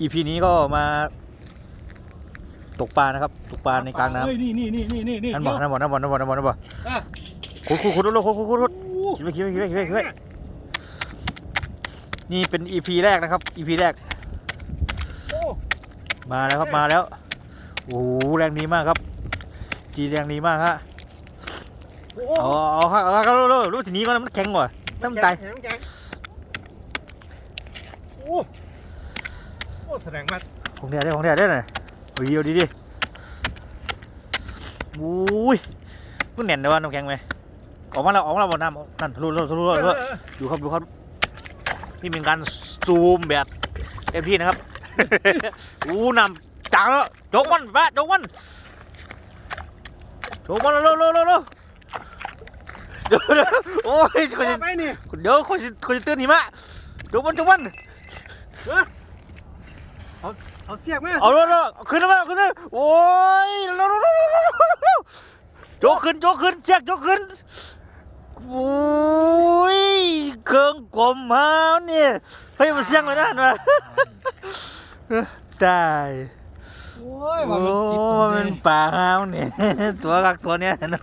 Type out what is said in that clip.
อีพีนี้ก็มา ตกปลานะครับ ตกปลาในกลางน้ำเฮ้ยนี่นี่นี่นี่นี่นี่นั่นบ่อนั่นบ่อนั่นบ่อนั่นบ่อนั่นบ่อนั่นบ่ออะขุดขุดขุดขุดขุดขุดขุดคิดไว้คิดไว้คิดไว้คิดไว้คิดไว้นี่เป็นอีพีแรกนะครับอีพีแรก โอ้มาแล้วครับมาแล้วโอ้โหแรงดีมากครับจีแรงดีมากฮะโหเอาเอาเอาเอาเอาเอารู้ทีนี้ก็มันแข็งกว่านน้ำตายแข็งแข็งโอ้ โอ้แสดงว่าของแท้ได้ของแท้ได้หน่อยเอาดีเอาดีดิโอ้ยมันแน่นเลยว่าน้ำแข็งไหมออกมาแล้วออกมาแล้วบนน้ำนั่นรู้รู้รู้รู้รู้ดูครับดูครับนี่เป็นการซูมแบบเต็มที่นะครับอู้น้ำจังแล้วจกมันปะจกมันจกมันเร็วเร็วเร็วเร็วเดี๋ยวเดี๋ยวโอ้ยคนจะไปนี่เดี๋ยวคนจะคนจะตื่นหิมะจกมันจกมัน เอาเสียกไหมเอาเร็วเร็วเอาขึ้นมาเอาขึ้นมาโอ้ยเร็วเร็วเร็วเร็วเร็วเร็วโจกขึ้นโจกขึ้นเชือกโจกขึ้นโอ้ยเครื่องกลมมาเนี่ยเฮ้ยมันเสียงไปนั่นวะได้โอ้ยโอ้ว่ามันติดมันป่าห้าวเนี่ยตัวกักตัวเนี้ยนะ